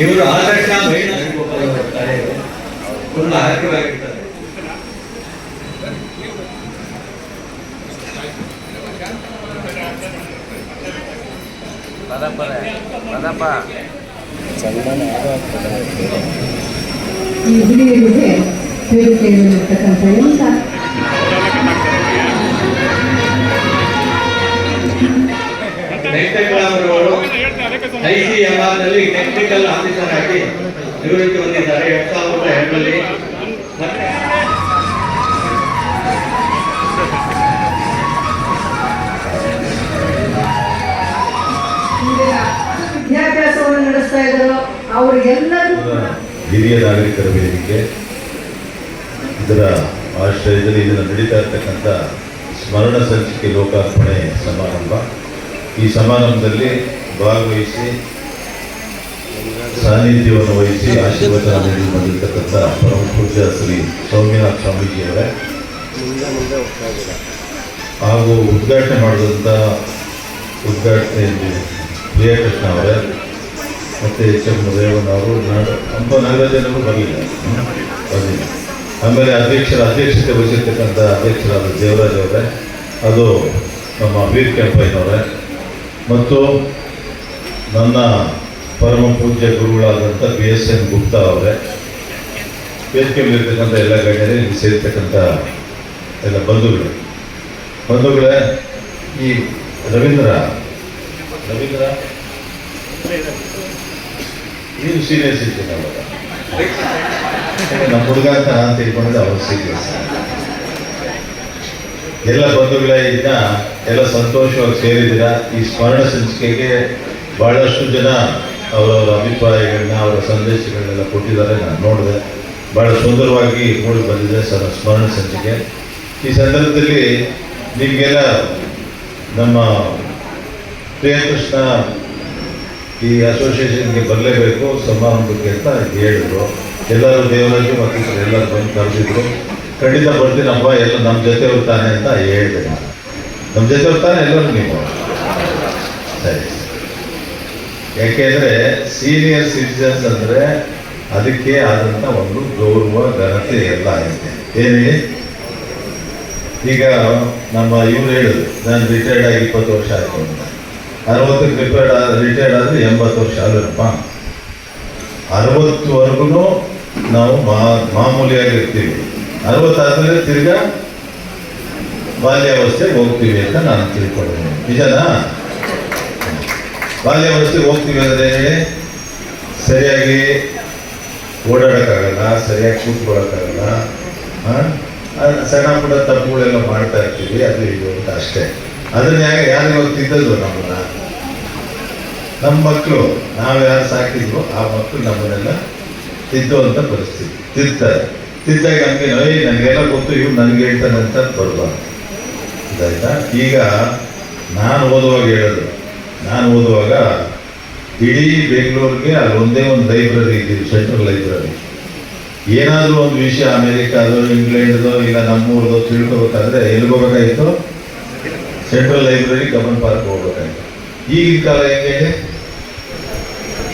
ಇವರು ಆದರ್ಶ ಮಹಿಳಾ ತುಂಬ ಆಕ್ಟಿವಾಗಿರ್ತಾರೆ ಪದಪ್ಪ ಪದಪ್ಪ ಈ ಹಿರಿಯರಿಗೆ ಬೇಡಿಕೆಯನ್ನು ನಲ್ಲಿ ಟೆಕ್ನಿಕಲ್ ಆಫೀಸರ್ ಆಗಿ ನಿವೃತ್ತಿ ಹೊಂದಿದ್ದಾರೆ. ಎರಡ್ ಸಾವಿರದ ಎರಡರಲ್ಲಿ ವಿದ್ಯಾಭ್ಯಾಸವನ್ನು ನಡೆಸ್ತಾ ಅವರಿಗೆಲ್ಲರೂ ಹಿರಿಯ ನಾಗರಿಕರ ವೇದಿಕೆ ಇದರ ಆಶ್ರಯದಲ್ಲಿ ಇದನ್ನು ನಡೀತಾ ಇರ್ತಕ್ಕಂಥ ಸ್ಮರಣ ಸಂಚಿಕೆ ಲೋಕಾರ್ಪಣೆ ಸಮಾರಂಭ. ಈ ಸಮಾರಂಭದಲ್ಲಿ ಭಾಗವಹಿಸಿ ಸಾನ್ನಿಧ್ಯವನ್ನು ವಹಿಸಿ ಆಶೀರ್ವಚನ ನೀಡಿ ಬಂದಿರತಕ್ಕಂಥ ಪರಮ ಪೂಜ್ಯ ಶ್ರೀ ಸೌಮ್ಯನಾಥ್ ಸ್ವಾಮೀಜಿಯವರೇ. ಹಾಗೂ ಉದ್ಘಾಟನೆ ಮಾಡಿದಂಥ ಉದ್ಘಾಟನೆ ಪ್ರಿಯಕೃಷ್ಣ ಅವರೇ, ಮತ್ತು ಎಚ್ ಎಂ ರೇವಣ್ಣ ಅವರು ಹಂಪ ತುಂಬ ನಾಗರಾಜನವರು ಬರಲಿಲ್ಲ. ಬರಲಿಲ್ಲ. ಆಮೇಲೆ ಅಧ್ಯಕ್ಷರ ಅಧ್ಯಕ್ಷತೆ ವಹಿಸಿರ್ತಕ್ಕಂಥ ಅಧ್ಯಕ್ಷರಾದ ದೇವರಾಜ್ ಅವರೇ, ಅದು ನಮ್ಮ ವೀರ್ ಕೆಂಪಯ್ಯನವರೇ ಮತ್ತು ನನ್ನ ಪರಮ ಪೂಜ್ಯ ಗುರುಗಳಾದಂಥ ಬಿ ಎಸ್ ಎನ್ ಗುಪ್ತಾ ಅವರೇ ವೇದಿಕೆಯಲ್ಲಿರ್ತಕ್ಕಂಥ ಎಲ್ಲ ಗಣ್ಯರೇ, ಇಲ್ಲಿ ಸೇರ್ತಕ್ಕಂಥ ಎಲ್ಲ ಬಂಧುಗಳು. ಬಂಧುಗಳೇ, ಈ ರವೀಂದ್ರ ರವೀಂದ್ರ, ನೀನು ಸೀನಿಯರ್ ಸಿಗ್ತೀನಿ ಅವಾಗ ನಮ್ಮ ಹುಡುಗ ಅಂತ ನಾನು ತಿಳ್ಕೊಂಡಿದ್ದೆ ಅವ್ರು ಸೀನಿಯರ್ ಎಲ್ಲ ಬಂಧುಗಳೇ ಇದನ್ನ ಎಲ್ಲ ಸಂತೋಷವಾಗಿ ಸೇರಿದ್ದೀರಾ. ಈ ಸ್ಮರಣ ಸಂಚಿಕೆಗೆ ಬಹಳಷ್ಟು ಜನ ಅವರವರ ಅಭಿಪ್ರಾಯಗಳನ್ನ, ಅವರ ಸಂದೇಶಗಳನ್ನೆಲ್ಲ ಕೊಟ್ಟಿದ್ದಾರೆ. ನಾನು ನೋಡಿದೆ. ಬಹಳ ಸುಂದರವಾಗಿ ಮೂಡಿ ಬಂದಿದೆ ಸರ್ ಸ್ಮರಣ ಸಂಚಿಕೆ. ಈ ಸಂದರ್ಭದಲ್ಲಿ ನಿಮಗೆಲ್ಲ ನಮ್ಮ ಪ್ರಿಯಕೃಷ್ಣ ಈ ಅಸೋಸಿಯೇಷನ್ಗೆ ಬರಲೇಬೇಕು ಸಮಾರಂಭಕ್ಕೆ ಅಂತ ಹೇಳಿದ್ರು. ಎಲ್ಲರೂ ದೇವರಾಜು ಮತ್ತು ಎಲ್ಲರೂ ಬಂದು ಕರೆದಿದ್ರು. ಖಂಡಿತ ಬರ್ತೀನಪ್ಪ ಎಲ್ಲ ನಮ್ಮ ಜೊತೆ ಇರ್ತಾನೆ ಅಂತ ಹೇಳಿದೆ ನಾನು. ನಮ್ಮ ಜೊತೆ ಇರ್ತಾನೆ ಎಲ್ಲರೂ ನೀವು ಸರಿ. ಯಾಕೆಂದ್ರೆ ಸೀನಿಯರ್ ಸಿಟಿಜನ್ಸ್ ಅಂದ್ರೆ ಅದಕ್ಕೆ ಆದಂತ ಒಂದು ಗೌರವ, ಘನತೆ ಎಲ್ಲ ಇದೆ ಏನೇ? ಈಗ ನಮ್ಮ ಇವ್ರು ಹೇಳಿದ್ರು, ನಾನು ರಿಟೈರ್ಡ್ ಆಗಿ ಇಪ್ಪತ್ತು ವರ್ಷ ಆಯ್ತು ಅರವತ್ತಕ್ಕೆ ರಿಟೈರ್ಡ್ ಆದ ರಿಟೈರ್ಡ್ ಆದ್ರೆ ಎಂಬತ್ತು ವರ್ಷ ಆದರೂಪಾ ಅರವತ್ತು ವರ್ಗು ನಾವು ಮಾಮೂಲಿಯಾಗಿರ್ತೀವಿ ಅರವತ್ತಾದ್ಮೇಲೆ ತಿರ್ಗಾ ಬಾಲ್ಯಾವಸ್ಥೆಗೆ ಹೋಗ್ತೀವಿ ಅಂತ ನಾನು ತಿಳ್ಕೊಂಡಿದ್ದೀನಿ ನಿಜನಾ? ಬಾಲ್ಯಾವಸ್ಥೆಗೆ ಹೋಗ್ತೀವಿ ಅಂದರೆ ಸರಿಯಾಗಿ ಓಡಾಡೋಕ್ಕಾಗಲ್ಲ, ಸರಿಯಾಗಿ ಕೂತ್ಕೊಳ್ಳೋಕ್ಕಾಗಲ್ಲ ಸಣ್ಣ ಪುಟ್ಟ ತಪ್ಪುಗಳೆಲ್ಲ ಮಾಡ್ತಾ ಇರ್ತೀವಿ, ಅದು ಇದು ಅಂತ ಅಷ್ಟೇ. ಅದನ್ನ ಯಾಕೆ ಯಾರು ತಿದ್ದದ್ದು ನಮ್ಮನ್ನ? ನಮ್ಮ ಮಕ್ಕಳು ನಾವು ಯಾರು ಸಾಕಿದ್ವೋ ಆ ಮಕ್ಕಳು ನಮ್ಮನ್ನೆಲ್ಲ ತಿದ್ದುವಂಥ ಪರಿಸ್ಥಿತಿ. ತಿರ್ತಾರೆ ತಿದ್ದಾಗ ನಮಗೆ ಏಯ್ ನನಗೆಲ್ಲ ಗೊತ್ತು, ಇವ್ರು ನನಗೆ ಹೇಳ್ತಾನೆ ಅಂತ ಬರಬಾರ್ದು. ಇದಾಯ್ತಾ ಈಗ ನಾನು ಓದುವಾಗ ಹೇಳೋದು, ನಾನು ಓದುವಾಗ ಇಡೀ ಬೆಂಗಳೂರಿಗೆ ಅಲ್ಲಿ ಒಂದೇ ಒಂದು ಲೈಬ್ರರಿ ಇದ್ದೀವಿ, ಸೆಂಟ್ರಲ್ ಲೈಬ್ರರಿ. ಏನಾದರೂ ಒಂದು ವಿಷಯ ಅಮೇರಿಕಾದೋ, ಇಂಗ್ಲೆಂಡ್ದೋ, ಇಲ್ಲ ನಮ್ಮೂರ್ದೋ ತಿಳ್ಕೊಬೇಕಾದ್ರೆ ಎಲ್ಲಿಗೆ ಹೋಗಬೇಕಾಯಿತು ಸೆಂಟ್ರಲ್ ಲೈಬ್ರರಿ ಕಮನ್ ಪಾರ್ಕ್ ಹೋಗ್ಬೇಕಾಯ್ತು ಈಗಿನ ಕಾಲ ಹೆಂಗೆ?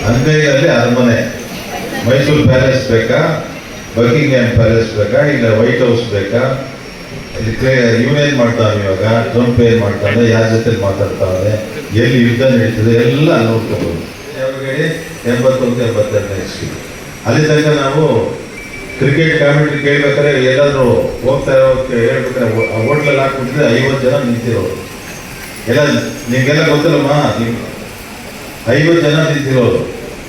ಅಂಗೈಯಲ್ಲಿ ಅರಮನೆ, ಮೈಸೂರು ಪ್ಯಾಲೇಸ್ ಬೇಕಾ? ಬಕಿಂಗ್ಹ್ಯಾಮ್ ಪ್ಯಾಲೇಸ್ ಬೇಕಾ ಇಲ್ಲ ವೈಟ್ ಹೌಸ್ ಬೇಕಾ? ಇದಕ್ಕೆ ಇವನೇನ್ ಮಾಡ್ತಾನೆ ಇವಾಗ? ಟ್ರಂಪ್ ಏನು ಮಾಡ್ತಾನೆ? ಯಾರ ಜೊತೆ ಮಾತಾಡ್ತಾನೆ? ಎಲ್ಲಿ ಯುದ್ಧ ನಡೀತದೆ? ಎಲ್ಲ ನೋಡ್ಕೋಬೋದು ಯಾವಾಗ ಹೇಳಿ ಎಂಬತ್ತೊಂದು ಎಂಬತ್ತೆರಡನೇ ಇಸ್ವಿ. ಅಲ್ಲಿ ತನಕ ನಾವು ಕ್ರಿಕೆಟ್ ಕಾಮೆಂಟ್ರಿ ಕೇಳ್ಬೇಕಾದ್ರೆ ಎಲ್ಲಾದರೂ ಹೋಗ್ತಾ ಇರೋ ಹೇಳ್ಬೇಕಾದ್ರೆ ಹೋಟ್ಲಲ್ಲಿ ಹಾಕ್ಬಿಟ್ಟಿದ್ರೆ ಐವತ್ತು ಜನ ನಿಂತಿರೋರು. ಎಲ್ಲ ನಿಮಗೆಲ್ಲ ಗೊತ್ತಲ್ಲಮ್ಮ ನಿಮ್ಮ ಐವತ್ತು ಜನ ನಿಂತಿರೋರು.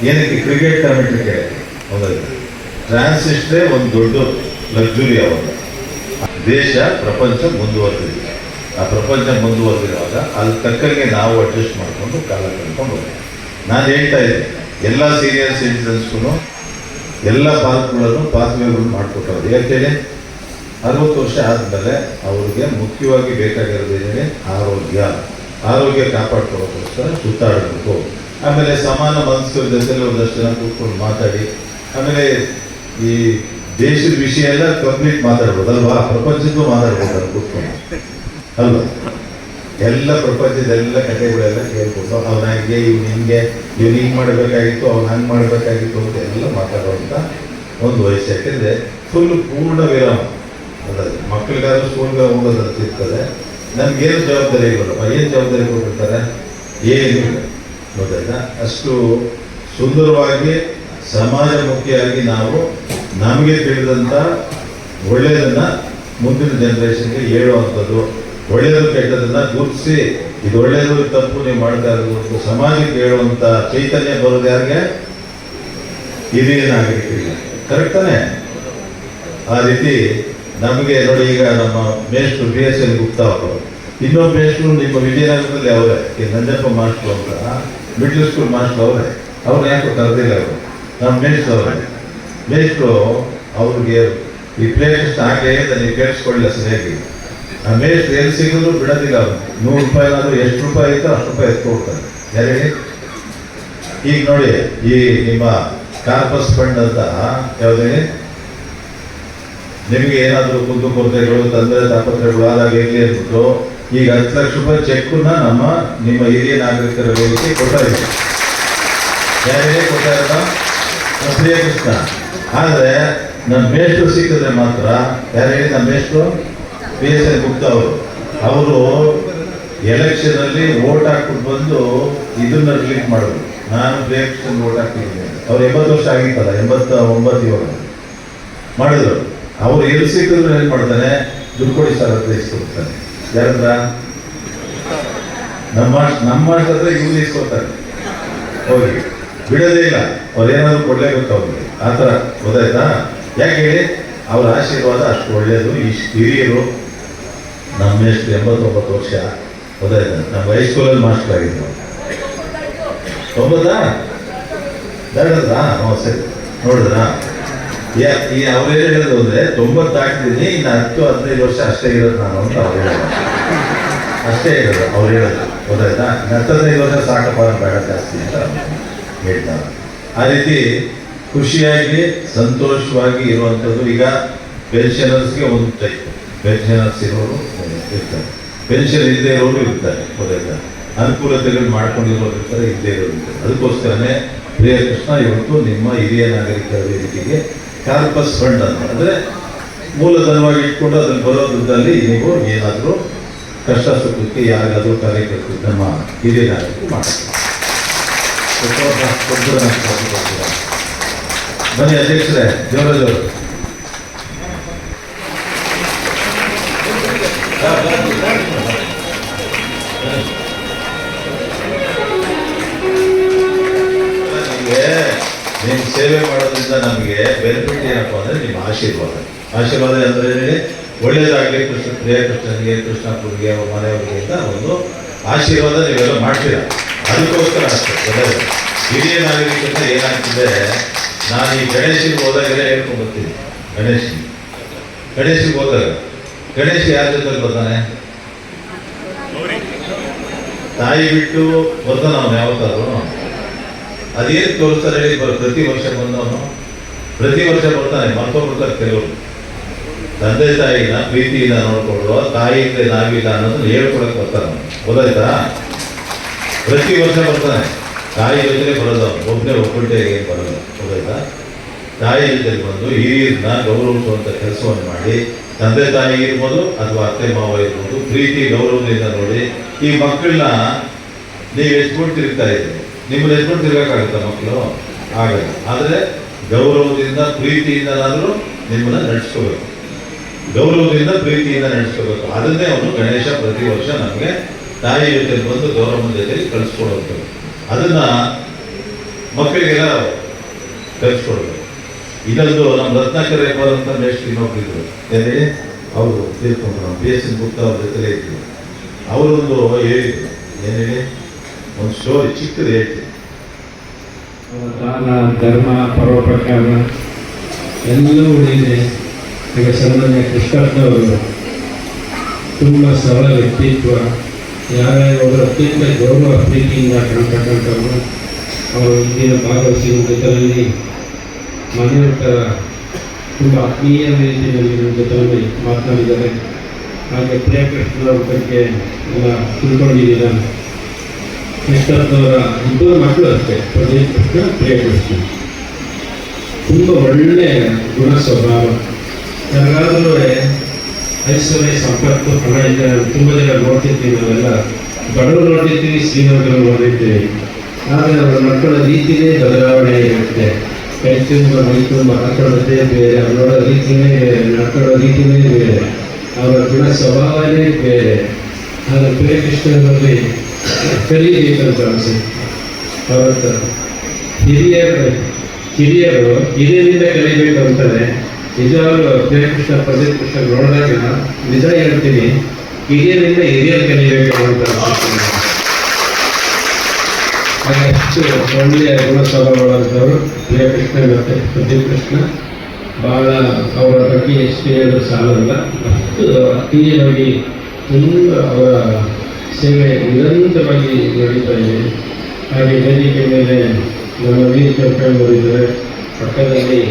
ಏನಕ್ಕೆ? ಕ್ರಿಕೆಟ್ ಕಾಮೆಂಟ್ರಿ ಕೇಳಿ ಹೌದಾಯ್ತು ಟ್ರಾನ್ಸಿಸ್ಟ್ರೇ ಒಂದು ದೊಡ್ಡ ಲಕ್ಸುರಿ ಅವಾಗ ದೇಶ, ಪ್ರಪಂಚ ಮುಂದುವರೆದಿದೆ. ಆ ಪ್ರಪಂಚ ಮುಂದುವರೆದಿರುವಾಗ ಅಲ್ಲಿ ತಕ್ಕಂಗೆ ನಾವು ಅಡ್ಜಸ್ಟ್ ಮಾಡಿಕೊಂಡು ಕಾಲ ಕಳ್ಕೊಂಡು ನಾನು ಹೇಳ್ತಾ ಇದ್ದೆ, ಎಲ್ಲ ಸೀನಿಯರ್ ಸಿಟಿಸನ್ಸ್ಗೂ ಎಲ್ಲ ಪಾರ್ಕ್ಗಳನ್ನು ಪಾತ್ವೆಗಳನ್ನು ಮಾಡಿಕೊಟ್ಟವ್ರು. ಹೇಳ್ತೇನೆ ಅರವತ್ತು ವರ್ಷ ಆದಮೇಲೆ ಅವ್ರಿಗೆ ಮುಖ್ಯವಾಗಿ ಬೇಕಾಗಿರೋದೇನೆ ಆರೋಗ್ಯ. ಆರೋಗ್ಯ ಕಾಪಾಡ್ಕೊಳ್ಳೋಕ್ಕೋಸ್ಕರ ಸುತ್ತಾಡಬೇಕು ಆಮೇಲೆ ಸಮಾನ ಮನಸ್ಸು ಜೊತೆಲಿ ಒಂದಷ್ಟು ಜನ ಕೂತ್ಕೊಂಡು ಮಾತಾಡಿ, ಆಮೇಲೆ ಈ ದೇಶದ ವಿಷಯ ಎಲ್ಲ ಕಂಪ್ಲೀಟ್ ಮಾತಾಡ್ಬೋದು ಅಲ್ವಾ? ಪ್ರಪಂಚದ್ದು ಮಾತಾಡ್ಬೋದು ಕೂತ್ಕೊಂಡು. ಅಲ್ವಾ? ಎಲ್ಲ ಪ್ರಪಂಚದ ಎಲ್ಲ ಕಥೆಗಳೆಲ್ಲ ಕೇಳ್ಕೊಂಡು ಅವ್ನ ಹಂಗೆ, ಇವ್ನು ಹಿಂಗೆ ಇವ್ನು ಹಿಂಗೆ ಮಾಡಬೇಕಾಗಿತ್ತು, ಅವ್ನು ಹಂಗೆ ಮಾಡಬೇಕಾಗಿತ್ತು ಅಂತ ಎಲ್ಲ ಮಾತಾಡುವಂಥ ಒಂದು ವಯಸ್ಸು. ಯಾಕೆಂದರೆ ಫುಲ್ ಪೂರ್ಣ ವಿರಾಮ. ಅದರಲ್ಲಿ ಮಕ್ಕಳಿಗಾದ್ರೂ ಸ್ಕೂಲ್ಗೆ ಹೋಗೋದಂತ ಇರ್ತದೆ. ನಮ್ಗೇನು ಜವಾಬ್ದಾರಿ ಇರಲ್ಲ ಏನು ಜವಾಬ್ದಾರಿ ಕೊಟ್ಟಿರ್ತಾರೆ? ಏನು ಗೊತ್ತಾಯ್ತಾ? ಅಷ್ಟು ಸುಂದರವಾಗಿ ಸಮಾಜಮುಖಿಯಾಗಿ ನಾವು ನಮಗೆ ತಿಳಿದಂಥ ಒಳ್ಳೆಯದನ್ನ ಮುಂದಿನ ಜನರೇಷನ್ಗೆ ಹೇಳುವಂಥದ್ದು. ಒಳ್ಳೆಯದು ಕೆಟ್ಟದನ್ನ ಗುರುತಿಸಿ, ಇದು ಒಳ್ಳೆಯದು ತಪ್ಪು, ನೀವು ಮಾಡ್ತಾ ಇರಬೇಕು ಸಮಾಜಕ್ಕೆ ಹೇಳುವಂಥ ಚೈತನ್ಯ ಬರೋದು ಯಾರಿಗೆ? ಇದೇನಾಗಿರ್ತಿಲ್ಲ ಕರೆಕ್ಟನೇ ಆ ರೀತಿ ನಮಗೆ ನೋಡಿ ಈಗ ನಮ್ಮ ಮೇಷ್ಟ್ರು ಬಿ ಎಸ್ ಎಲ್ ಗುಪ್ತಾ ಅವರು. ಇನ್ನೊಬ್ಬ ಮೇಷ್ಟ್ರು ನಿಮ್ಮ ವಿಜಯನಗರದಲ್ಲಿ ಅವರೇ ನಂಜಪ್ಪ ಮಾಸ್ಟ್ರು ಅಂತ. ಮಿಡ್ಲ್ ಸ್ಕೂಲ್ ಮಾಸ್ಟ್ರು ಅವರೇ. ಅವ್ರನ್ನ ಯಾಕೆ ಕರೆದಿಲ್ಲ ಅವರು? ನಮ್ಮ ಮೇಷ್ಟ್ರು ಮೇಸ್ಟ್ರು ಅವ್ರಿಗೆ ಈ ಪ್ಲೇಲಿಸ್ಟ್ ಹಾಗೆ ಅಂತ ನೀವು ಕೇಳಿಸ್ಕೊಳ್ಳಿಲ್ಲ ಸರಿಯಾಗಿ. ಆ ಮೇಷ್ಟ್ರು ಎಲ್ಲಿ ಸಿಗೋದು ಬಿಡೋದಿಲ್ಲ ಅವ್ರು. ನೂರು ರೂಪಾಯಿ ಆದರೂ ಎಷ್ಟು ರೂಪಾಯಿ ಐತೋ ಅಷ್ಟು ರೂಪಾಯಿ ಎತ್ಕೊಡ್ತಾರೆ ಯಾರು ಹೇಳಿ? ಈಗ ನೋಡಿ, ಈ ನಿಮ್ಮ ಕಾರ್ಪಸ್ ಫಂಡ್ ಅಂತ, ಯಾವುದೇ ನಿಮಗೆ ಏನಾದರೂ ಕುಂದು ಕೊರತೆಗಳು ತೊಂದರೆ ತಾಪತ್ರೆಗಳು ಆದಾಗ ಎಲ್ಲಿ ಅಂದ್ಬಿಟ್ಟು, ಈಗ ಹತ್ತು ಲಕ್ಷ ರೂಪಾಯಿ ಚೆಕ್ಕನ್ನ ನಮ್ಮ, ನಿಮ್ಮ ಹಿರಿಯ ನಾಗರಿಕರ ಕೊಡ್ತಾ ಯಾರೇ ಯಾರಿಗೆ ಕೊಡ್ತಾ ನಮ್ಮ ಪ್ರಿಯಕೃಷ್ಣ ಆದರೆ ನಮ್ಮ ಮೇಷ್ಟ್ರು ಸಿಕ್ಕಿದ್ರೆ ಮಾತ್ರ ಯಾರಿಗೆ ನಮ್ಮ ಮೇಷ್ಟ್ರು ಪಿ ಎಸ್ ಐ ಗುಪ್ತಾ ಅವರು. ಅವರು ಎಲೆಕ್ಷನ್ ಅಲ್ಲಿ ವೋಟ್ ಹಾಕ್ಬಿಟ್ಟು ಬಂದು ಇದನ್ನ ರಿಲೀಸ್ ಮಾಡೋದು ನಾನು ಪ್ರಿಯಕೃಷ್ಣ ವೋಟ್ ಹಾಕ್ತಿದ್ದೀನಿ. ಅವ್ರು ಎಂಬತ್ತು ವರ್ಷ ಆಗಿತ್ತಲ್ಲ ಎಂಬತ್ತ ಒಂಬತ್ತು ಇವಾಗ ಮಾಡಿದ್ರು. ಅವ್ರು ಎಲ್ಲಿ ಸಿಕ್ಕಿದ್ರು ಏನು ಮಾಡ್ತಾನೆ? ದುಡ್ಡು ಕೊಡಿ ಸರ್ ಅಂತ ಇಸ್ಕೊಡ್ತಾನೆ. ಯಾರತ್ರ ನಮ್ಮ ನಮ್ಮ ಹತ್ರ ಇವ್ರು ಇಸ್ಕೊಡ್ತಾರೆ. ಹೋಗಿ. ಬಿಡೋದೇ ಇಲ್ಲ. ಅವ್ರು ಏನಾದರೂ ಕೊಡ್ಲೇಬೇಕು ಅವ್ರಿಗೆ. ಆ ಥರ ಗೊತ್ತಾಯ್ತಾ? ಯಾಕೆ ಹೇಳಿ? ಅವ್ರ ಆಶೀರ್ವಾದ ಅಷ್ಟು ಒಳ್ಳೆಯದು. ಇಷ್ಟು ಹಿರಿಯರು ನಮ್ಮ ಎಷ್ಟು ಎಂಬತ್ತೊಂಬತ್ತು ವರ್ಷ ಗೊತ್ತಾಯ್ತಾ? ನಮ್ಮ ಹೈಸ್ಕೂಲಲ್ಲಿ ಮಾಸ್ಟರ್ ಆಗಿದ್ದು ತೊಂಬತ್ತಾ? ಬೇಡದ್ರಾ ಹ್ಞೂ ಸರಿ. ನೋಡಿದ್ರಾ? ಯಾ, ಈ ಅವ್ರೇನು ಹೇಳೋದು ಅಂದ್ರೆ ತೊಂಬತ್ತು ದಾಟಿದ್ದೀನಿ ಇನ್ನು ಹತ್ತು, ಹದಿನೈದು ವರ್ಷ ಅಷ್ಟೇ ಇರೋದು ನಾನು ಅಂತ ಅವ್ರು ಹೇಳೋದು ಅಷ್ಟೇ ಹೇಳೋದು ಅವ್ರು ಹೇಳೋದು ಗೊತ್ತಾಯ್ತಾ? ಹತ್ತು, ಹದಿನೈದು ವರ್ಷ ಸಾಕಪ್ಪ ಬೇಡ ಜಾಸ್ತಿ ಅಂತ. ಹೇಳ್ತಾರೆ ಆ ರೀತಿ ಖುಷಿಯಾಗಿ, ಸಂತೋಷವಾಗಿ ಇರುವಂಥದ್ದು ಈಗ ಪೆನ್ಷನರ್ಸ್ಗೆ ಒಂದು ಟೈಪ್ ಪೆನ್ಷನರ್ಸ್ ಇರೋರು ಇರ್ತಾರೆ. ಪೆನ್ಷನ್ ಇಲ್ಲದೆ ಇರೋರು ಇರ್ತಾರೆ ಗೊತ್ತಾಯ್ತಾ ಅನುಕೂಲತೆಗಳು ಮಾಡ್ಕೊಂಡಿರೋರು ಇರ್ತಾರೆ ಇಲ್ಲದೆ ಇರೋರು ಇರ್ತಾರೆ. ಅದಕ್ಕೋಸ್ಕರನೇ ಪ್ರಿಯ ಕೃಷ್ಣ, ಇವತ್ತು ನಿಮ್ಮ ಹಿರಿಯ ನಾಗರಿಕರ ವೇದಿಕೆಗೆ ಕಾರ್ಪಸ್ ಫಂಡ್ ಅಂತ. ಅಂದರೆ ಮೂಲಧನವಾಗಿ ಇಟ್ಕೊಂಡು ಅದನ್ನು ಬರೋ ನೀವು ಏನಾದರೂ ಕಷ್ಟ ಸುಖಕ್ಕೆ ಯಾರಿಗಾದರೂ ಕಾರ್ಯಕರ್ತರು ನಮ್ಮ ಹಿರಿಯ ನಾಗರಿಕರು ಮಾಡ್ತಾರೆ. ಬನ್ನಿ ಅಧ್ಯಕ್ಷರೇ ಜೋರು ನಿಮಗೆ ನಿಮ್ಮ ಸೇವೆ ಮಾಡೋದ್ರಿಂದ ನಮಗೆ ಬೆನಿಫಿಟ್ ಏನಪ್ಪ ಅಂದ್ರೆ ನಿಮ್ಮ ಆಶೀರ್ವಾದ ಆಶೀರ್ವಾದ ಅಂದ್ರೆ ಒಳ್ಳೆಯದಾಗಲಿ ಕೃಷ್ಣ ಪ್ರಿಯ ಕೃಷ್ಣನಿಗೆ ಕೃಷ್ಣಪ್ಪನಿಗೆ ಅವ್ರ ಮನೆಯವರಿಗೆ ಅಂತ ಒಂದು ಆಶೀರ್ವಾದ ನೀವೆಲ್ಲ ಮಾಡ್ತೀರಾ ಅದಕ್ಕೋಸ್ಕರ ಅಷ್ಟೇ ಹಿರಿಯ ನಾಗರಿಕರಿಂದ ಏನಾಗ್ತಿದೆ, ನಾನು ಈ ಗಣೇಶಿಗೆ ಹೋದಾಗೆಲ್ಲ ಹೇಳ್ಕೊಂಡು ಬರ್ತೀನಿ. ಗಣೇಶ್ ಗಣೇಶಿಗೆ ಹೋದಾಗ. ಗಣೇಶ ಯಾರ ಜೊತೆ ಬರ್ತಾನೆ? ತಾಯಿ ಬಿಟ್ಟು ಬರ್ತಾನ ಅವನು ಯಾವತ್ತಾದ್ರು. ಅದೇನು ತೋರಿಸ್ತಾರೆ ಹೇಳಿ ಪ್ರತಿ ವರ್ಷ ಬಂದವನು. ಪ್ರತಿ ವರ್ಷ ಬರ್ತಾನೆ ಮರ್ತೋಗ್ಬಿಡ್ತಾರೆ ಕೆಲವರು. ತಂದೆ ತಾಯಿನ, ಪ್ರೀತಿಯಿಂದ ತಾಯಿ ತಾಯಿಯಿಂದ ನಾವಿಲ್ಲ ಅನ್ನೋದನ್ನ ಹೇಳ್ಕೊಡಕ್ ಬರ್ತಾನೆ. ಗೊತ್ತಾಯ್ತಾ? ಪ್ರತಿ ವರ್ಷ ಬರ್ತಾನೆ. ತಾಯಿ ಜೊತೆ ಬರೋದು. ಒಬ್ಬನೇ ಒಬ್ಬಂಟೆ ಏನು ಬರೋದು? ಗೊತ್ತಾಯ್ತಾ? ತಾಯಿ ಜೊತೆ ಬಂದು ಹಿರಿಯರನ್ನ ಗೌರವಿಸುವಂಥ ಕೆಲಸವನ್ನು ಮಾಡಿ, ತಂದೆ ತಾಯಿ ಇರ್ಬೋದು ಅಥವಾ ಅತ್ತೆ ಮಾವ ಇರ್ಬೋದು, ಪ್ರೀತಿ, ಗೌರವದಿಂದ ನೋಡಿ ಈ ಮಕ್ಕಳನ್ನ ನೀವು ಎತ್ಕೊಂಡು ತಿರುಗ್ತಾ ಇದ್ದೀರಿ? ನಿಮ್ಮನ್ನ ಎತ್ಕೊಂಡು ತಿರ್ಗಕ್ಕಾಗುತ್ತಾ ಮಕ್ಕಳು? ಆಗಲ್ಲ. ಆದರೆ ಗೌರವದಿಂದ, ಪ್ರೀತಿಯಿಂದನಾದರೂ ನಿಮ್ಮನ್ನ ನಡೆಸ್ಕೋಬೇಕು. ಗೌರವದಿಂದ, ಪ್ರೀತಿಯಿಂದ ನಡೆಸ್ಕೋಬೇಕು. ಅದನ್ನೇ ಅವನು ಗಣೇಶ ಪ್ರತಿ ವರ್ಷ ನಮಗೆ ತಾಯಿ ಜೊತೆ ಬಂದು ಗೌರವ ಜೊತೆಗೆ ಕಳಿಸ್ಕೊಡುವಂಥದ್ದು ಅದನ್ನ ಮಕ್ಕಳಿಗೆಲ್ಲ ಕಲಿಸ್ಕೊಡ್ಬೇಕು ಇದೊಂದು ನಮ್ಮ ರತ್ನಾಕರ್ ರೇಪಾರ್ ಮೇಷ್ಟ್ರಿ ನೋಡಿದ್ರು ಏನೇ ಅವರು ತಿಳ್ಕೊಂಡು ನಮ್ಮ ಬಿ ಎಸ್ ಎನ್ ಗುಪ್ತಾ ಅವ್ರ ಜೊತೆಲೇ ಇದ್ರು. ಅವರೊಂದು ಹೇಳಿದ್ರು. ಏನೇ ಒಂದು ಸ್ಟೋರಿ ಚಿಕ್ಕದು ಹೇಳ್ತಿದ್ರು ದಾನ, ಧರ್ಮ ಪರೋಪಕಾರ ಎಲ್ಲವೂ ಉಳಿದಿದೆ ಈಗ ಸನ್ಮಾನ್ಯ ಕೃಷ್ಣಪ್ಪನವರು ತುಂಬ ಸರಳ ವ್ಯಕ್ತಿತ್ವ. ಯಾರ್ಯಾರು ಅತ್ಯಂತ ಗೌರವ ಪ್ರೀತಿಯಿಂದ ಕಾಣ್ತಕ್ಕಂಥವ್ರು. ಅವರು ಇಂದಿನ ಭಾಗವಹಿಸಿದ ಜೊತೆಯಲ್ಲಿ ಥರ ತುಂಬ ಆತ್ಮೀಯ ರೀತಿಯಲ್ಲಿ ಜೊತೆಯಲ್ಲಿ ಮಾತನಾಡಿದ್ದಾರೆ. ಹಾಗೆ ಪ್ರಿಯಕೃಷ್ಣರ ಬಗ್ಗೆ ಎಲ್ಲ ತಿಳ್ಕೊಂಡಿದ್ದೀರ? ಕೃಷ್ಣನವರ ಇಬ್ಬರು ಮಕ್ಕಳು ಅಷ್ಟೇ ಪ್ರದೀಪ್ ಕೃಷ್ಣ ಪ್ರಿಯಕೃಷ್ಣ ತುಂಬ ಒಳ್ಳೆಯ ಗುಣ ಸ್ವಭಾವ. ಯಾರಿಗಾದ್ರೂ ಐಶ್ವರ್ಯ ಸಂಪತ್ತು ಹಣ ತುಂಬ ಜನ ನೋಡ್ತಿರ್ತೀವಿ ನಾವೆಲ್ಲ. ಬಡವರು ನೋಡ್ತಿರ್ತೀವಿ, ಶ್ರೀಮಂತರು ನೋಡಿರ್ತೀವಿ ಆದರೆ ಅವರ ಮಕ್ಕಳ ರೀತಿಯೇ ಬದಲಾವಣೆ ಇರುತ್ತೆ ಕೈ ತುಂಬ ಮೈ ಬೇರೆ, ಅವರ ರೀತಿಯೇ ಬೇರೆ ನಡ್ಕೊಳ್ಳೋ ರೀತಿಯೇ ಬೇರೆ. ಅವರ ಗುಣ ಸ್ವಭಾವನೇ ಬೇರೆ. ಆದರೆ ಪ್ರಿಯಕೃಷ್ಣನಲ್ಲಿ ಕಲಿಯಬೇಕಂತ ಅನಿಸುತ್ತೆ ಅವರ ಹಿರಿಯರು ಹಿರಿಯರು ಹಿರಿಯರಿಂದ ಕಲಿಬೇಕು ಅಂತಾರೆ. ನಿಜವಾಗ್ಲೂ ಪ್ರಿಯಕೃಷ್ಣ ಪ್ರದೀಪ್ ಕೃಷ್ಣ ನೋಡಿದಾಗ ನಿಜ ಹೇಳ್ತೀನಿ, ಹಿರಿಯರಿಂದ ಹಿರಿಯರ್ ಕಲಿಬೇಕು ಅಂತ ಹೆಚ್ಚು ಒಳ್ಳೆಯ ಗುಣ ಸ್ವಭಾವಗಳಂತವರು ಜಯಕೃಷ್ಣ ಮತ್ತು ಪ್ರದೀಪ್ ಕೃಷ್ಣ. ಬಹಳ ಅವರ ಬಗ್ಗೆ ಎಷ್ಟು ಹೇಳಿದ್ರು ಸಾಲಲ್ಲ ಅಷ್ಟು ಅತೀಯವಾಗಿ ತುಂಬ ಅವರ ಸೇವೆ ನಿರಂತರವಾಗಿ ನಡೀತಾ ಇದೆ. ಹಾಗೆ ವೇದಿಕೆ ಮೇಲೆ ನಮ್ಮ ವೀರ್ ಕರ್ಕೊಂಡ್ಬರಿದ್ದಾರೆ ಪಕ್ಕದಲ್ಲಿ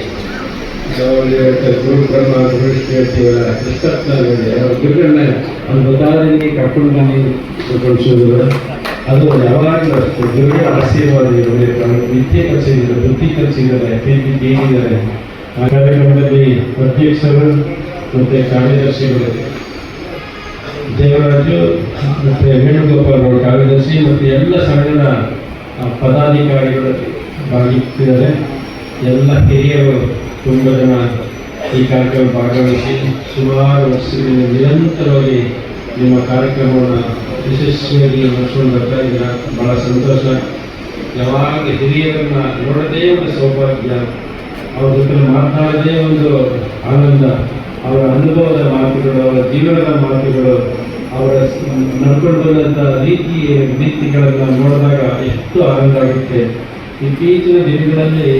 ನಾವಲ್ಲಿ ಹೇಳ್ತಾರೆ ಗುರು ಬ್ರಹ್ಮ ಗುರು ವಿಷ್ಣು ಹೇಳ್ತೀವಲ್ಲ ನೋಡಿ ಗುರುಗಳನ್ನ ಅವ್ರ ಕಳಿಸೋದು ಅದು ಯಾವಾಗಲೂ ಅಷ್ಟೇ. ಗುರುಗಳ ಆಶೀರ್ವಾದ ಇರಬೇಕು ಬುದ್ಧಿ ಕಲಿಸಿದ್ದಾರೆ ಪ್ರೀತಿ ಹೇಳಿದ್ದಾರೆ ಆ ಕಾರ್ಯಕ್ರಮದಲ್ಲಿ ಅಧ್ಯಕ್ಷರು ಮತ್ತು ಕಾರ್ಯದರ್ಶಿಗಳು, ದೇವರಾಜು ಮತ್ತು ವೇಣುಗೋಪಾಲ್ ಕಾರ್ಯದರ್ಶಿ ಮತ್ತು ಎಲ್ಲ ಸಂಘದ ಪದಾಧಿಕಾರಿಗಳು ಭಾಗಿಸಿದ್ದಾರೆ ಎಲ್ಲ ಹಿರಿಯರು ತುಂಬ ಜನ ಈ ಕಾರ್ಯಕ್ರಮ ಭಾಗವಹಿಸಿ ಸುಮಾರು ವರ್ಷಗಳಿಂದ ನಿರಂತರವಾಗಿ ನಿಮ್ಮ ಕಾರ್ಯಕ್ರಮವನ್ನು ಯಶಸ್ವಿಯಾಗಿ ನಡೆಸ್ಕೊಂಡು ಬರ್ತಾ ಇದ್ದೀರ? ಭಾಳ ಸಂತೋಷ. ಯಾವಾಗ ಹಿರಿಯರನ್ನು ನೋಡದೇ ಒಂದು ಸೌಭಾಗ್ಯ, ಅವ್ರ ಜೊತೆ ಮಾತನಾಡೋದೇ ಒಂದು ಆನಂದ, ಅವರ ಅನುಭವದ ಮಾತುಗಳು, ಅವರ ಜೀವನದ ಮಾತುಗಳು, ಅವರ ನಡ್ಕೊಂಡು ಬಂದಂಥ ರೀತಿ ರೀತಿಗಳನ್ನು ನೋಡಿದಾಗ ಎಷ್ಟು ಆನಂದ ಆಗುತ್ತೆ. ಇತ್ತೀಚಿನ ದಿನಗಳಲ್ಲಿ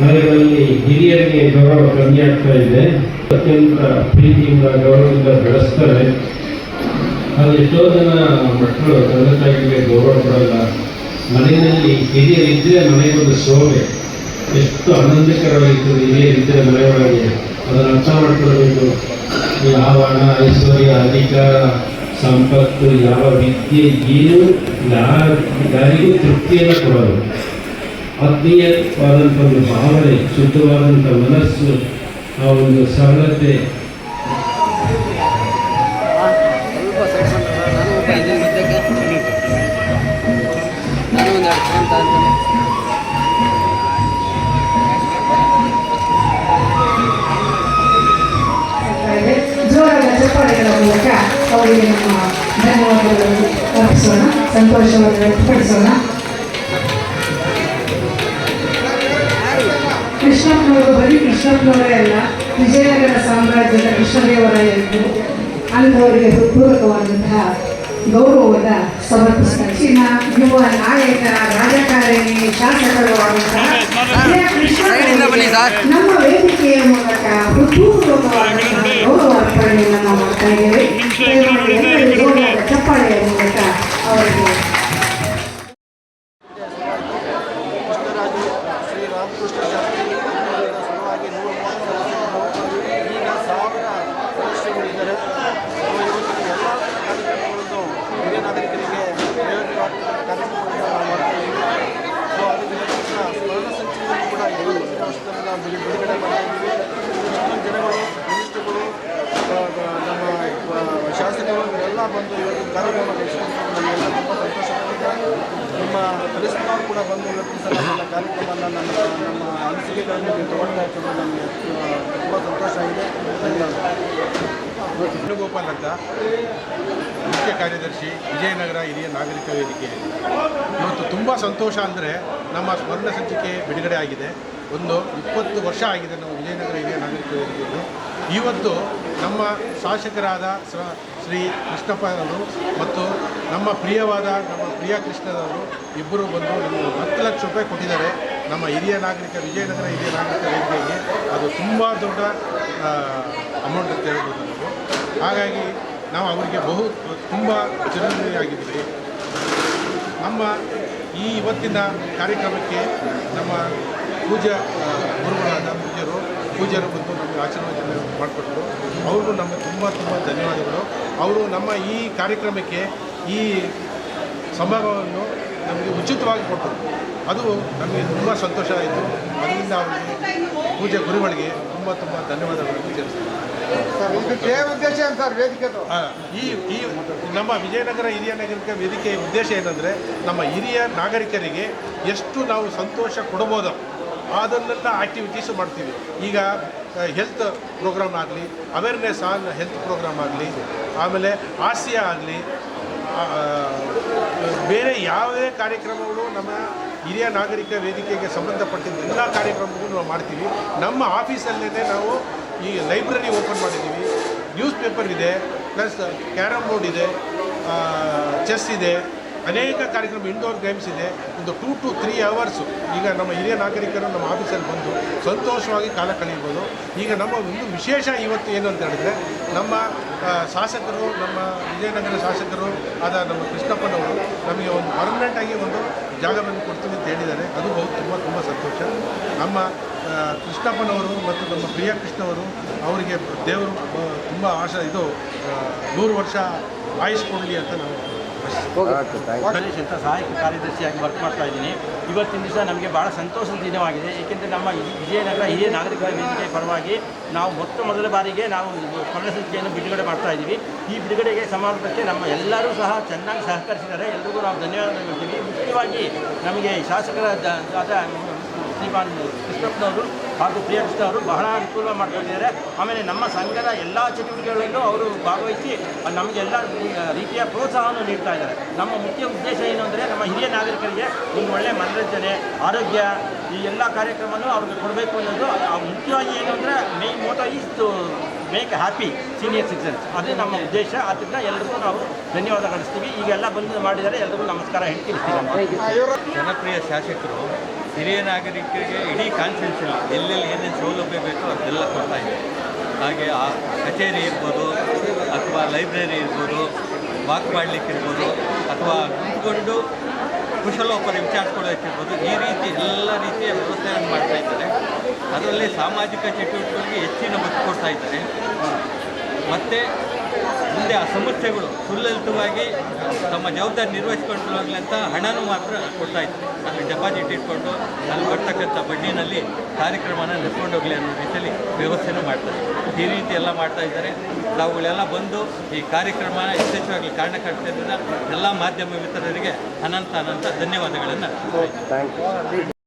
ಮನೆಗಳಲ್ಲಿ ಹಿರಿಯರಿಗೆ ಗೌರವ ಕಮ್ಮಿ ಆಗ್ತಾ ಇದೆ ಅತ್ಯಂತ ಪ್ರೀತಿಯಿಂದ ಗೌರವದಿಂದ ಬೆಳೆಸ್ತಾರೆ. ಅದು ಎಷ್ಟೋ ಜನ ಮಕ್ಕಳು ತಂದೆ ತಾಯಿಗೆ ಗೌರವ ಕೊಡಲ್ಲ. ಮನೆಯಲ್ಲಿ ಹಿರಿಯರಿದ್ದರೆ ಮನೆಗೊಂದು ಶೋಭೆ ಎಷ್ಟು ಆನಂದಕರವಾಗಿರ್ತದೆ ಹಿರಿಯರಿದ್ದರೆ ಮನೆಯೊಳಗೆ ಅದನ್ನು ಅರ್ಥ ಮಾಡ್ಕೊಳ್ಬೇಕು. ಯಾವ ಹಣ ಐಶ್ವರ್ಯ, ಅಧಿಕಾರ, ಸಂಪತ್ತು, ಯಾವ ವಿದ್ಯೆ ಏನು ಯಾರ ಯಾರಿಗೂ ತೃಪ್ತಿಯನ್ನು ಕೊಡೋದು. ಆತ್ಮೀಯವಾದಂಥ ಒಂದು ಭಾವನೆ ಶುದ್ಧವಾದಂಥ ಮನಸ್ಸು ಆ ಒಂದು ಸರಳತೆ ಕೃಷ್ಣಪ್ಪನವರೇ ಅಲ್ಲ ವಿಜಯನಗರ ಸಾಮ್ರಾಜ್ಯದ ಕೃಷ್ಣದೇವರಾಯರು ಅಂಥವರಿಗೆ ಹೃತ್ಪೂರ್ವಕವಾದಂತಹ ಗೌರವವನ್ನು ಸಮರ್ಪಿಸ್ತಾರೆ ಹೆಚ್ಚಿನ ಯುವ ನಾಯಕ ರಾಜಕಾರಣಿ ಶಾಸಕರು. ನಮ್ಮ ವೇದಿಕೆಯ ಮೂಲಕ ಹೃತ್ಪೂರ್ವಕವಾದಂತಹ ಗೌರವ ಅರ್ಪಣೆಯನ್ನು ನಾವು ಮಾಡ್ತಾ ಇದ್ದೇವೆ ಬಂದು ಇವತ್ತು ಕಾರ್ಯಕ್ರಮ ನಡೆಸಿಕೊಂಡು ತುಂಬ ಸಂತೋಷ ನಮ್ಮ ಕಲಿಸ್ಮಾರ್ ಕೂಡ ಬಂದು ಇವತ್ತು ಸಲ ನನ್ನ ಕಾರ್ಯಕ್ರಮನ ನಮ್ಮ ನಮ್ಮ ಅನಿಸಿಕೆಗಳನ್ನು ನೀವು ತಗೊಳ್ತಾ ಇರ್ತದೆ ನಮಗೆ ತುಂಬ ಸಂತೋಷ ಆಗಿದೆ. ಧನ್ಯವಾದ ವೇಣುಗೋಪಾಲ್ ಅಂತ ಮುಖ್ಯ ಕಾರ್ಯದರ್ಶಿ, ವಿಜಯನಗರ ಹಿರಿಯ ನಾಗರಿಕ ವೇದಿಕೆ. ಇವತ್ತು ತುಂಬ ಸಂತೋಷ ಅಂದರೆ ನಮ್ಮ ಸ್ಮರಣ ಸಂಚಿಕೆ ಬಿಡುಗಡೆ ಆಗಿದೆ. ಒಂದು ಇಪ್ಪತ್ತು ವರ್ಷ ಆಗಿದೆ ನಾವು ವಿಜಯನಗರ ಹಿರಿಯ ನಾಗರಿಕ ವೇದಿಕೆಯಲ್ಲಿ. ಇವತ್ತು ನಮ್ಮ ಶಾಸಕರಾದ ಶ್ರೀ ಕೃಷ್ಣಪ್ಪ ಅವರು ಮತ್ತು ನಮ್ಮ ಪ್ರಿಯವಾದ ನಮ್ಮ ಪ್ರಿಯ ಕೃಷ್ಣದವರು ಇಬ್ಬರು ಬಂದು ನಮಗೆ ಹತ್ತು ಲಕ್ಷ ರೂಪಾಯಿ ಕೊಟ್ಟಿದ್ದಾರೆ. ನಮ್ಮ ಹಿರಿಯ ನಾಗರಿಕ, ವಿಜಯನಗರ ಹಿರಿಯ ನಾಗರಿಕ ವೇದಿಕೆಗೆ ಅದು ತುಂಬ ದೊಡ್ಡ ಅಮೌಂಟ್ ಅಂತ ಹೇಳ್ಬೋದು ನಾವು. ಹಾಗಾಗಿ ನಾವು ಅವರಿಗೆ ಬಹು, ತುಂಬ ಚಿರಂಜೀವಿಯಾಗಿದ್ದೀವಿ ನಮ್ಮ ಈ ಇವತ್ತಿನ ಕಾರ್ಯಕ್ರಮಕ್ಕೆ ನಮ್ಮ ಪೂಜಾ ಗುರುಗಳಾದ ಪೂಜ್ಯರು ಬಂದು ನಮಗೆ ಆಶೀರ್ವಾದ ಮಾಡಿಕೊಟ್ರು ಅವರು ನಮಗೆ ತುಂಬ ತುಂಬ ಧನ್ಯವಾದಗಳು. ಅವರು ನಮ್ಮ ಈ ಕಾರ್ಯಕ್ರಮಕ್ಕೆ ಈ ಸಂಭವವನ್ನು ನಮಗೆ ಉಚಿತವಾಗಿ ಕೊಟ್ಟರು. ಅದು ನಮಗೆ ತುಂಬ ಸಂತೋಷ ಆಯಿತು. ಅದರಿಂದ ಅವರಿಗೆ ಪೂಜೆ ಗುರುಗಳಿಗೆ ತುಂಬ ತುಂಬ ಧನ್ಯವಾದಗಳನ್ನು ವೇದಿಕೆದು ಈ ಈ ನಮ್ಮ ವಿಜಯನಗರ ಹಿರಿಯ ನಾಗರಿಕ ವೇದಿಕೆಯ ಉದ್ದೇಶ ಏನಂದರೆ ನಮ್ಮ ಹಿರಿಯ ನಾಗರಿಕರಿಗೆ ಎಷ್ಟು ನಾವು ಸಂತೋಷ ಕೊಡ್ಬೋದು ಅದನ್ನೆಲ್ಲ ಆ್ಯಕ್ಟಿವಿಟೀಸು ಮಾಡ್ತೀವಿ. ಈಗ ಹೆಲ್ತ್ ಪ್ರೋಗ್ರಾಮ್ ಆಗಲಿ ಅವೇರ್ನೆಸ್ ಆನ್ ಹೆಲ್ತ್ ಪ್ರೋಗ್ರಾಮ್ ಆಗಲಿ, ಆಮೇಲೆ ಹಾಸ್ಯ ಆಗಲಿ ಬೇರೆ ಯಾವುದೇ ಕಾರ್ಯಕ್ರಮಗಳು ನಮ್ಮ ಹಿರಿಯ ನಾಗರಿಕ ವೇದಿಕೆಗೆ ಸಂಬಂಧಪಟ್ಟಿದ್ದ ಎಲ್ಲ ಕಾರ್ಯಕ್ರಮಗಳು ನಾವು ಮಾಡ್ತೀವಿ. ನಮ್ಮ ಆಫೀಸಲ್ಲೇ ನಾವು ಈ ಲೈಬ್ರರಿ ಓಪನ್ ಮಾಡಿದ್ದೀವಿ. ನ್ಯೂಸ್ ಪೇಪರ್ ಇದೆ, ಪ್ಲಸ್ ಕ್ಯಾರಮ್ ಬೋರ್ಡ್ ಇದೆ ಚೆಸ್ ಇದೆ ಅನೇಕ ಕಾರ್ಯಕ್ರಮ ಇಂಡೋರ್ ಗೇಮ್ಸ್ ಇದೆ. ಒಂದು ಟೂ ಟು ತ್ರೀ ಅವರ್ಸು ಈಗ ನಮ್ಮ ಹಿರಿಯ ನಾಗರಿಕರು ನಮ್ಮ ಆಫೀಸಲ್ಲಿ ಬಂದು ಸಂತೋಷವಾಗಿ ಕಾಲ ಕಳೆಯಬಹುದು. ಈಗ ನಮ್ಮ ಒಂದು ವಿಶೇಷ ಇವತ್ತು ಏನು ಅಂತ ಹೇಳಿದ್ರೆ, ನಮ್ಮ ಶಾಸಕರು, ನಮ್ಮ ವಿಜಯನಗರ ಶಾಸಕರು ಆದ ನಮ್ಮ ಕೃಷ್ಣಪ್ಪನವರು ನಮಗೆ ಒಂದು ಪರ್ಮನೆಂಟಾಗಿ ಒಂದು ಜಾಗವನ್ನು ಕೊಡ್ತೀವಿ ಅಂತ ಹೇಳಿದ್ದಾರೆ. ಅದು ಬಹು, ತುಂಬ ತುಂಬ ಸಂತೋಷ. ನಮ್ಮ ಕೃಷ್ಣಪ್ಪನವರು ಮತ್ತು ನಮ್ಮ ಪ್ರಿಯ ಕೃಷ್ಣವರು ಅವರಿಗೆ ದೇವರು ತುಂಬ ಆಶ, ಇದು ನೂರು ವರ್ಷ ಆಯುಷ್ ಕೊಡಲಿ ಅಂತ ನಾವು ಗಣೇಶ್ ಅಂತ ಸಹಾಯಕ ಕಾರ್ಯದರ್ಶಿಯಾಗಿ ವರ್ಕ್ ಮಾಡ್ತಾ ಇದ್ದೀನಿ. ಇವತ್ತಿನ ದಿವಸ ನಮಗೆ ಭಾಳ ಸಂತೋಷದ ದಿನವಾಗಿದೆ. ಏಕೆಂದರೆ ನಮ್ಮ ವಿಜಯನಗರ ಹಿರಿಯ ನಾಗರಿಕರ ವೇದಿಕೆ ಪರವಾಗಿ ನಾವು ಮೊತ್ತ ಮೊದಲ ಬಾರಿಗೆ ನಾವು ಕನ್ನಡ ಸಂಖ್ಯೆಯನ್ನು ಬಿಡುಗಡೆ ಮಾಡ್ತಾ ಇದ್ದೀವಿ. ಈ ಬಿಡುಗಡೆಗೆ ಸಮಾರಂಭಕ್ಕೆ ನಮ್ಮ ಎಲ್ಲರೂ ಸಹ ಚೆನ್ನಾಗಿ ಸಹಕರಿಸಿದ್ದಾರೆ. ಎಲ್ರಿಗೂ ನಾವು ಧನ್ಯವಾದ ಹೇಳ್ತೀವಿ. ಮುಖ್ಯವಾಗಿ ನಮಗೆ ಶಾಸಕರ ಶ್ರೀಮಾನ್ ಕೃಷ್ಣಪ್ಪನವರು ಹಾಗೂ ಪ್ರಿಯಕೃಷ್ಣ ಅವರು ಬಹಳ ಅನುಕೂಲ ಮಾಡ್ಕೊಂಡಿದ್ದಾರೆ. ಆಮೇಲೆ ನಮ್ಮ ಸಂಘದ ಎಲ್ಲ ಚಟುವಟಿಕೆಗಳಲ್ಲೂ ಅವರು ಭಾಗವಹಿಸಿ ನಮಗೆಲ್ಲ ರೀತಿಯ ಪ್ರೋತ್ಸಾಹವನ್ನು ನೀಡ್ತಾ ಇದ್ದಾರೆ. ನಮ್ಮ ಮುಖ್ಯ ಉದ್ದೇಶ ಏನು ಅಂದರೆ, ನಮ್ಮ ಹಿರಿಯ ನಾಗರಿಕರಿಗೆ ಒಂದು ಒಳ್ಳೆಯ ಮನರಂಜನೆ, ಆರೋಗ್ಯ, ಈ ಎಲ್ಲ ಕಾರ್ಯಕ್ರಮವನ್ನು ಅವ್ರಿಗೆ ಕೊಡಬೇಕು ಅನ್ನೋದು. ಮುಖ್ಯವಾಗಿ ಏನು ಅಂದರೆ main motto is make happy senior citizens ಅದೇ ನಮ್ಮ ಉದ್ದೇಶ. ಆದ್ದರಿಂದ ಎಲ್ಲರಿಗೂ ನಾವು ಧನ್ಯವಾದ ಕಳಿಸ್ತೀವಿ. ಈಗೆಲ್ಲ ಬಂದು ಮಾಡಿದರೆ ಎಲ್ಲರಿಗೂ ನಮಸ್ಕಾರ ಹೇಳಿ ತಿಳಿಸ್ತೀವಿ ಜನಪ್ರಿಯ ಶಾಸಕರು, ಹಿರಿಯ ನಾಗರಿಕರಿಗೆ ಇಡೀ ಕಾನ್ಸ್ಟಿಟ್ಯೂನ್ಸಿಲಿ ಎಲ್ಲೆಲ್ಲಿ ಏನೇನು ಸೌಲಭ್ಯ ಬೇಕೋ ಅದೆಲ್ಲ ಕೊಡ್ತಾ ಇದೆ ಹಾಗೆ ಆ ಕಚೇರಿ ಇರ್ಬೋದು, ಅಥವಾ ಲೈಬ್ರರಿ ಇರ್ಬೋದು ವಾಕ್ ಮಾಡಲಿಕ್ಕಿರ್ಬೋದು, ಅಥವಾ ಕುತ್ಕೊಂಡು ಕುಶಲೋಪರ ವಿಚಾರಿಸ್ಕೊಳ್ಳೋಕ್ಕಿರ್ಬೋದು ಈ ರೀತಿ ಎಲ್ಲ ರೀತಿಯ ವ್ಯವಸ್ಥೆಯನ್ನು ಮಾಡ್ತಾ ಇದ್ದಾರೆ. ಅದರಲ್ಲಿ ಸಾಮಾಜಿಕ ಚಟುವಟಿಕೆಗಳಿಗೆ ಹೆಚ್ಚಿನ ಒತ್ತು ಕೊಡ್ತಾ ಇದ್ದಾರೆ. ಮತ್ತು ಮುಂದೆ ಆ ಸಮಸ್ಯೆಗಳು ಸುಲಲಿತವಾಗಿ ತಮ್ಮ ಜವಾಬ್ದಾರಿ ನಿರ್ವಹಿಸ್ಕೊಂಡು ಅಂತ ಹಣನೂ ಮಾತ್ರ ಕೊಡ್ತಾ ಇತ್ತು. ಅಲ್ಲಿ ಡೆಪಾಸಿಟ್ ಇಟ್ಕೊಂಡು ಅಲ್ಲಿ ಬರ್ತಕ್ಕಂಥ ಬಡ್ಡಿನಲ್ಲಿ ಕಾರ್ಯಕ್ರಮನ ನಡೆಸ್ಕೊಂಡು ಹೋಗಲಿ ಅನ್ನೋ ರೀತಿಯಲ್ಲಿ ವ್ಯವಸ್ಥೆನೂ ಮಾಡ್ತಾರೆ ಈ ರೀತಿ ಎಲ್ಲ ಮಾಡ್ತಾ ಇದ್ದಾರೆ. ತಾವುಗಳೆಲ್ಲ ಬಂದು ಈ ಕಾರ್ಯಕ್ರಮ ಯಶಸ್ವಿಯಾಗಲಿ ಕಾರಣಕರ್ತರಿಂದ ಎಲ್ಲ ಮಾಧ್ಯಮ ಮಿತ್ರರಿಗೆ ಅನಂತ ಅನಂತ ಧನ್ಯವಾದಗಳನ್ನು.